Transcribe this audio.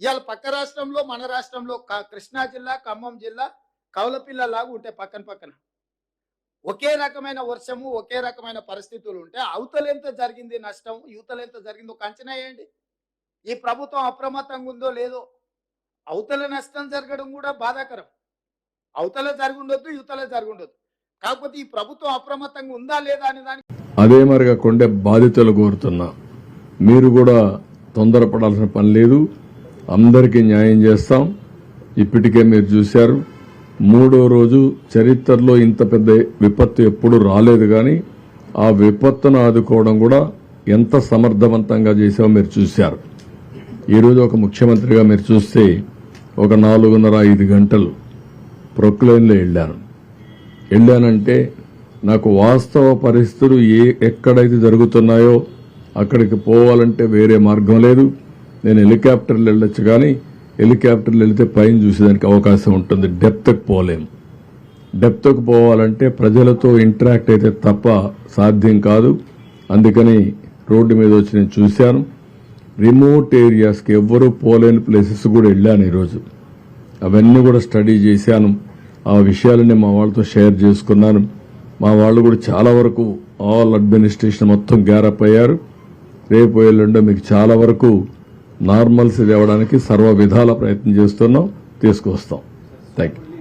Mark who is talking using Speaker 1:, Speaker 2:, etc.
Speaker 1: ఇవాళ పక్క రాష్ట్రంలో మన రాష్ట్రంలో క- కృష్ణా జిల్లా ఖమ్మం జిల్లా కౌలపిల్ల లాగా ఉంటాయి పక్కన పక్కన. ఒకే రకమైన వర్షము ఒకే రకమైన పరిస్థితులు ఉంటే అవతల ఎంత జరిగింది నష్టం యువతలు ఎంత జరిగిందో ఒక అంచనా వేయండి. ఈ ప్రభుత్వం అప్రమత్తంగా ఉందో లేదో అవతల నష్టం జరగడం కూడా బాధాకరం. అవతల జరుగుండొద్దు యువతల జరుగుండొద్దు. కాకపోతే ఈ ప్రభుత్వం అప్రమత్తంగా ఉందా లేదా అనే దానికి
Speaker 2: అదే మరిగా కొండే బాధితులు కోరుతున్నా. మీరు కూడా తొందరపడాల్సిన పని లేదు. అందరికీ న్యాయం చేస్తాం. ఇప్పటికే మీరు చూశారు. మూడో రోజు చరిత్రలో ఇంత పెద్ద విపత్తు ఎప్పుడు రాలేదు కానీ ఆ విపత్తును ఆదుకోవడం కూడా ఎంత సమర్థవంతంగా చేసామో మీరు చూశారు. ఈరోజు ఒక ముఖ్యమంత్రిగా మీరు చూస్తే ఒక నాలుగున్నర ఐదు గంటలు ప్రొక్లైన్లో వెళ్ళాను. వెళ్ళానంటే నాకు వాస్తవ పరిస్థితులు ఏ ఎక్కడైతే జరుగుతున్నాయో అక్కడికి పోవాలంటే వేరే మార్గం లేదు. నేను హెలికాప్టర్లు వెళ్ళొచ్చు కానీ హెలికాప్టర్లు వెళితే పైన చూసేదానికి అవకాశం ఉంటుంది. డెప్త్కి పోలేం డెప్త్కు పోవాలంటే ప్రజలతో ఇంటరాక్ట్ అయితే తప్ప సాధ్యం కాదు. అందుకని రోడ్డు మీద వచ్చి నేను చూశాను. రిమోట్ ఏరియాస్కి ఎవ్వరూ పోలేని ప్లేసెస్ కూడా వెళ్ళాను ఈరోజు. అవన్నీ కూడా స్టడీ చేశాను. ఆ విషయాలని మా వాళ్ళతో షేర్ చేసుకున్నాను. మా వాళ్ళు కూడా చాలా వరకు ఆల్ అడ్మినిస్ట్రేషన్ మొత్తం గ్యారప్ అయ్యారు. రేపు ఎల్లుండో మీకు చాలా వరకు నార్మల్స్ తేవడానికి సర్వ విధాల ప్రయత్నం చేస్తున్నాం తీసుకొస్తాం థ్యాంక్ యూ